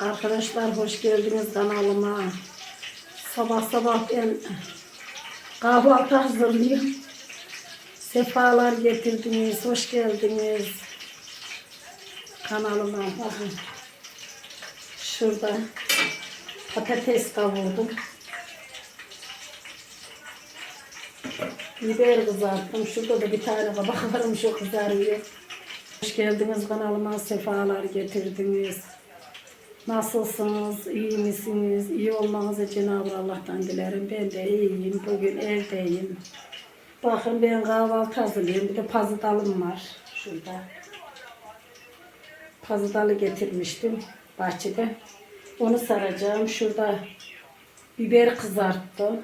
Arkadaşlar hoş geldiniz kanalıma. Sabah sabah ben kahvaltı hazırlıyorum. Sefalar getirdiniz, hoş geldiniz. Kanalıma bakın. Şurada patates kavurdum. Biber kızarttım. Şurada da bir tane kabak varmış o kızarıyor. Hoş geldiniz kanalıma sefalar getirdiniz. Nasılsınız? iyi misiniz? İyi olmanızı Cenab-ı Allah'tan dilerim. Ben de iyiyim. Bugün evdeyim. Bakın ben kahvaltı hazırlıyorum. Bir de pazı dalım var şurada. Pazı dalı getirmiştim bahçede. Onu saracağım. Şurada biber kızarttım.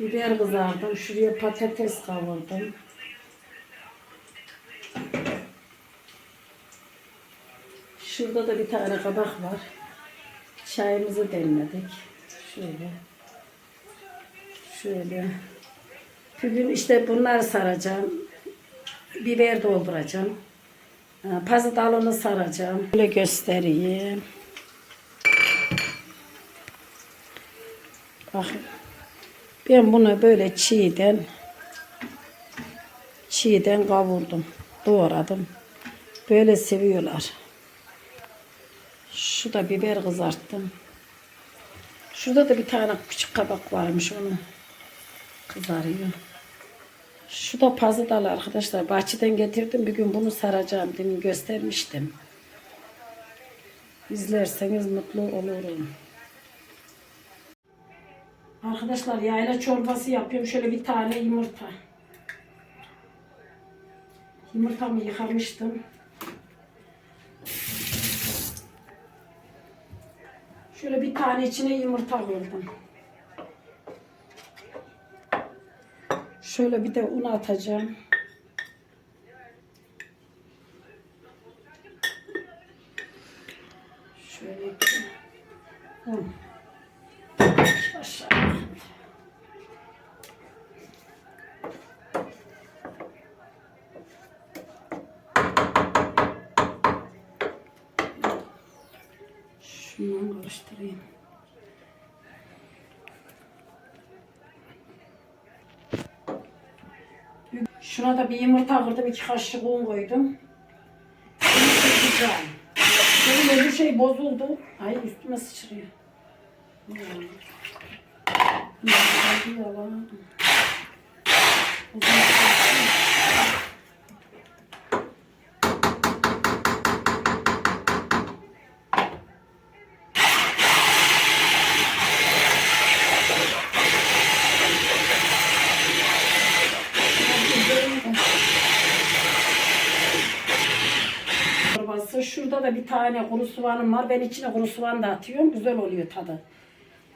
Biber kızardım. Şuraya patates kavurdum. Şurada da bir tane kabak var. Çayımızı demledik. Şöyle. Şöyle. Bugün işte bunları saracağım. Biber dolduracağım. Ee, Pazı dalını saracağım. Böyle göstereyim. Bakın. Ben bunu böyle çiğden çiğden kavurdum. Doğradım. Böyle seviyorlar. Şu da biber kızarttım. Şurada da bir tane küçük kabak varmış onu kızarıyor. Şu da pazı dalı arkadaşlar. Bahçeden getirdim. Bir gün bunu saracağım. Demin göstermiştim. İzlerseniz mutlu olurum. Arkadaşlar yayla çorbası yapıyorum. Şöyle bir tane yumurta. Yumurtamı yıkamıştım. Şöyle bir tane içine yumurta koydum. Şöyle bir de un atacağım. Şöyle un. Aşağı. Karıştırayım. Şuna da bir yumurta kırdım, iki kaşık un koydum. Benim öbür şey bozuldu. Ay üstüme sıçrıyor. Ya. Ya, hadi yalan. Çorbası. Şurada da bir tane kuru soğanım var. Ben içine kuru soğan da atıyorum. Güzel oluyor tadı.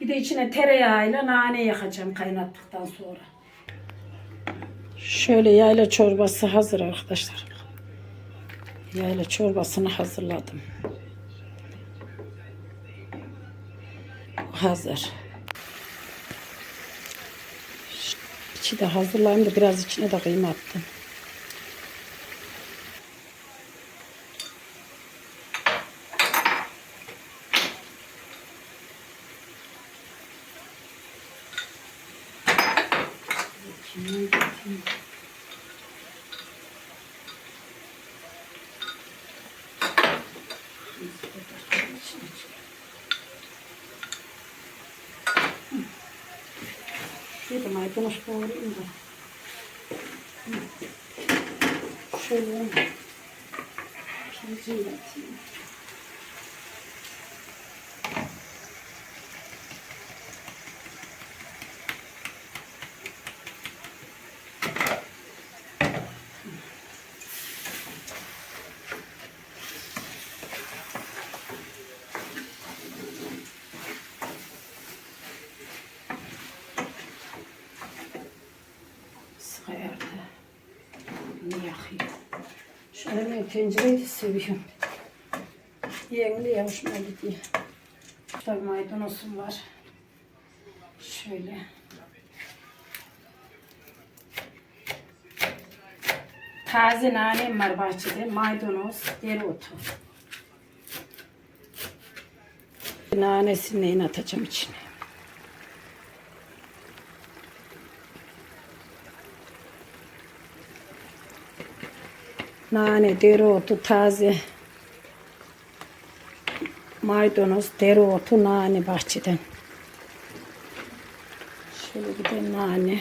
Bir de içine tereyağıyla nane yakacağım kaynattıktan sonra. Şöyle yayla çorbası hazır arkadaşlar. Yayla çorbasını hazırladım. Hazır. İçi de hazırlayayım da biraz içine de kıyma attım. Şöyle maydanoz doğrayayım da. Şöyle pirinciyle atayım. Ayarda. Ne yakıyor? Şöyle ben tencereyi seviyorum. Yengli hoşuma gidiyor. Tabii maydanozum var. Şöyle. Taze nanem var bahçede. Maydanoz, dereotu. Nanesini atacağım içine. Nane, dereotu, taze maydanoz, dereotu, nane bahçeden. Şöyle bir de nane.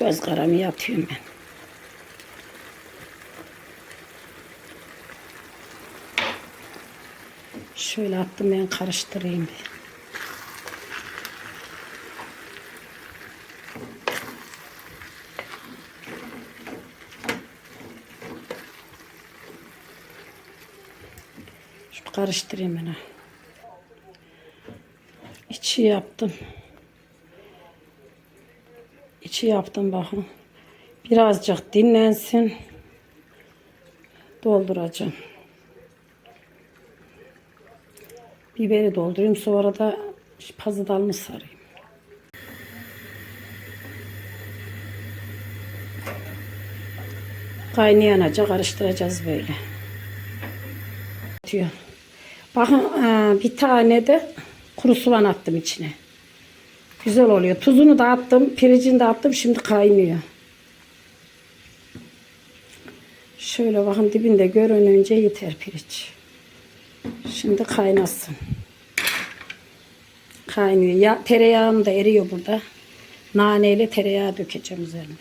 Göz karamı yatıyorum ben. Şöyle attım ben karıştırayım bir. Şu karıştırayım ben. İçi yaptım. İçi yaptım bakın. Birazcık dinlensin. Dolduracağım. Biberi doldurayım. Sonra da pazı dalını sarayım. Kaynayanaca karıştıracağız böyle. Diyor. Bakın e, bir tane de kuru soğan attım içine. Güzel oluyor. Tuzunu da attım. Pirincini de attım. Şimdi kaynıyor. Şöyle bakın dibinde görününce yeter pirinç. Şimdi kaynasın. Kaynıyor. Ya, tereyağım da eriyor burada. Naneyle tereyağı dökeceğim üzerine.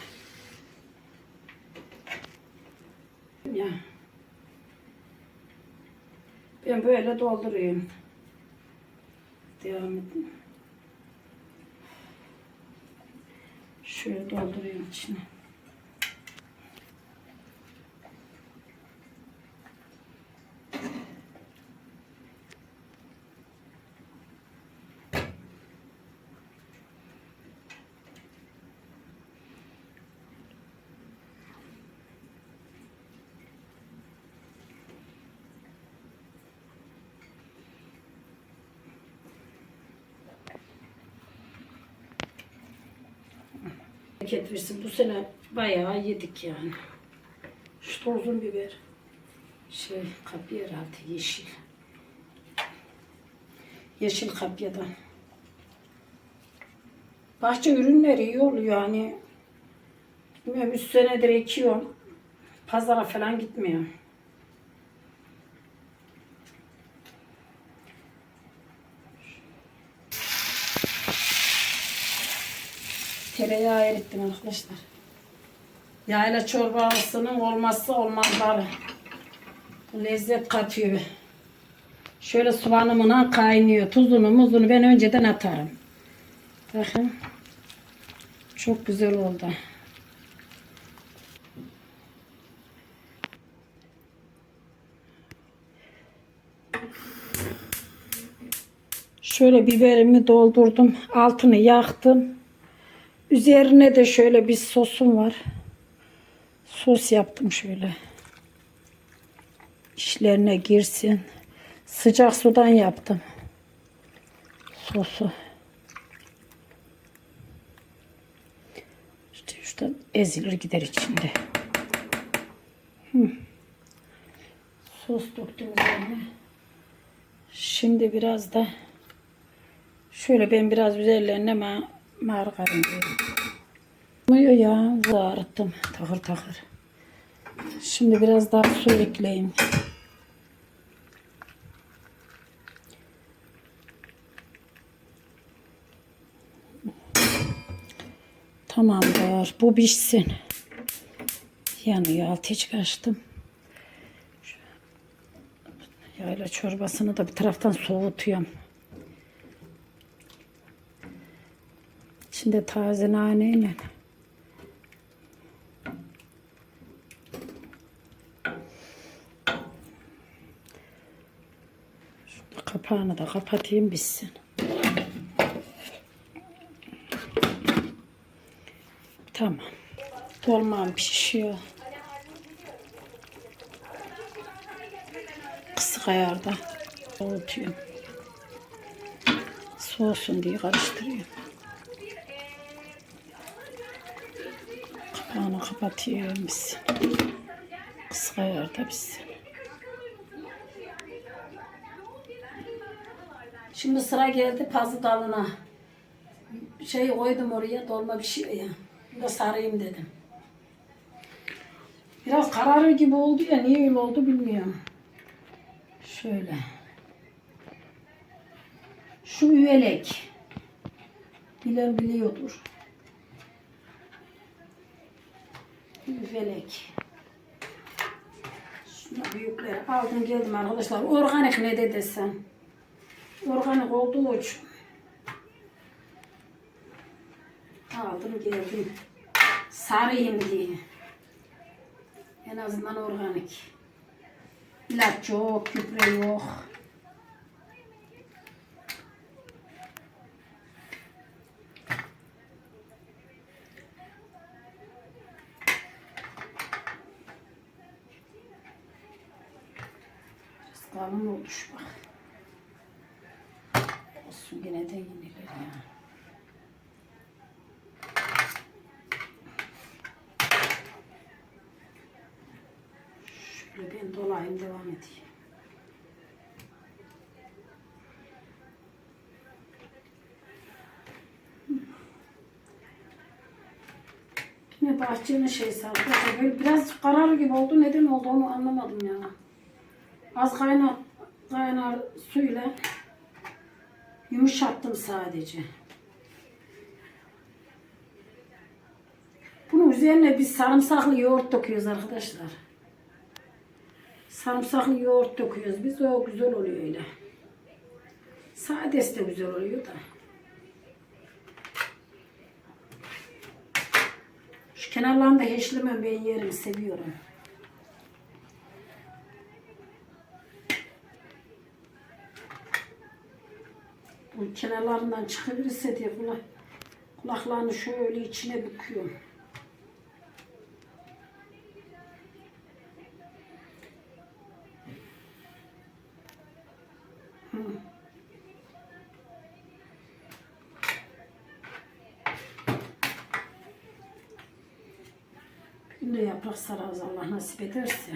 Ya. Ben böyle dolduruyorum. Devam edin. Şöyle dolduruyorum içine. Bereket versin. Bu sene bayağı yedik yani. Şu da uzun biber. Şey kapya herhalde yeşil. Yeşil kapyadan. Bahçe ürünleri iyi oluyor yani. Bilmiyorum 3 senedir ekiyorum. Pazara falan gitmiyorum. Tereyağı erittim arkadaşlar. Yayla çorbasının olmazsa olmazları. Lezzet katıyor. Şöyle soğanımla kaynıyor. Tuzunu muzunu ben önceden atarım. Bakın. Çok güzel oldu. Şöyle biberimi doldurdum. Altını yaktım. Üzerine de şöyle bir sosum var. Sos yaptım şöyle. İşlerine girsin. Sıcak sudan yaptım. Sosu. İşte şuradan ezilir gider içinde. Sos döktüm üzerine. Şimdi biraz da şöyle ben biraz üzerlerine margarin koyayım. Olmuyor ya. Zarıttım. Takır takır. Şimdi biraz daha su ekleyeyim. Tamamdır. Bu pişsin. Yanıyor. Ateş açtım. Yayla çorbasını da bir taraftan soğutuyorum. İçinde taze naneyle. Şunu Kapağını da kapatayım bitsin. Tamam. Dolmam pişiyor. Kısık ayarda soğutuyorum. Soğusun diye karıştırıyorum. Kapatıyorum biz. Kısık ayarda biz. Şimdi sıra geldi pazı dalına. Şey koydum oraya dolma bir şey ya. De sarayım dedim. Biraz kararır gibi oldu ya niye öyle oldu bilmiyorum. Şöyle. Şu üvelek. Bilen biliyordur. Üvelek. Şuna büyükleri aldım geldim arkadaşlar. Organik ne de desem. Organik olduğu için. Aldım geldim. Sarayım diye. En azından organik. İlaç yok, gübre yok. Biraz kalın olmuş bak. Olsun yine de yenilir ya. Şöyle ben dolayım devam edeyim. Yine bahçenin şeysi arkadaşlar. Böyle biraz karar gibi oldu. Neden oldu onu anlamadım ya. Az kaynar, kaynar suyla yumuşattım sadece. Bunun üzerine biz sarımsaklı yoğurt döküyoruz arkadaşlar. Sarımsaklı yoğurt döküyoruz biz. O güzel oluyor öyle. Sadesi de güzel oluyor da. Şu kenarlarını da haşlamam ben yerim seviyorum. Kenarlarından çıkabilirse diye kulak, kulaklarını şöyle içine büküyorum. Hı. Bir de yaprak sararız Allah nasip ederse.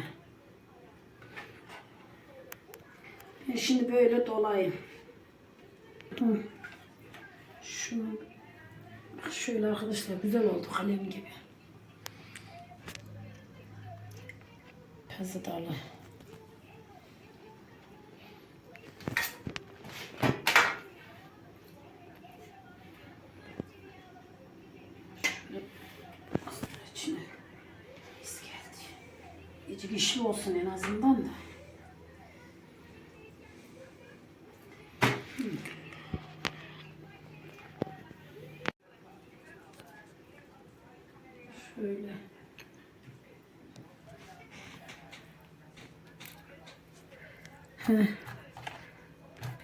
Ben şimdi böyle dolayım. Şöyle arkadaşlar güzel oldu kalem gibi. Pazı dalı. İçine pis geldi. Güçlü olsun en azından da.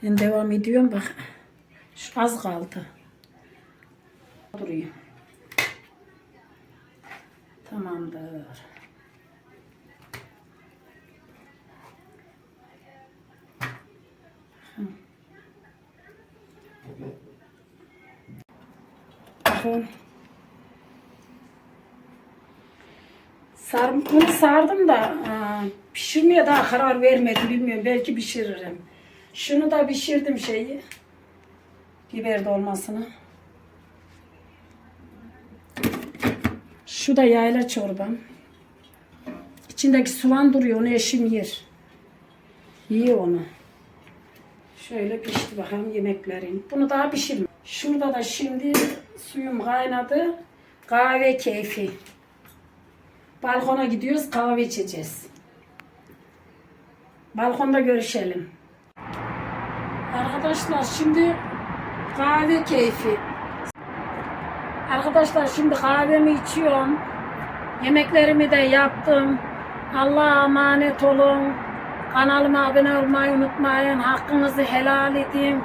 Ben devam ediyorum bak. Şu az kaldı. Durayım. Tamamdır. Bakın. Sarım, bunu sardım da e, pişirmeye daha karar vermedim bilmiyorum belki pişiririm. Şunu da pişirdim şeyi. Biber dolmasını. Şu da yayla çorbam. İçindeki soğan duruyor onu eşim yer. Yiyor onu. Şöyle pişti bakalım yemeklerin. Bunu daha pişirme. Şurada da şimdi suyum kaynadı. Kahve keyfi. Balkona gidiyoruz kahve içeceğiz. Balkonda görüşelim. Arkadaşlar şimdi kahve keyfi. Arkadaşlar şimdi kahvemi içiyorum. Yemeklerimi de yaptım. Allah'a emanet olun. Kanalıma abone olmayı unutmayın. Hakkınızı helal edin.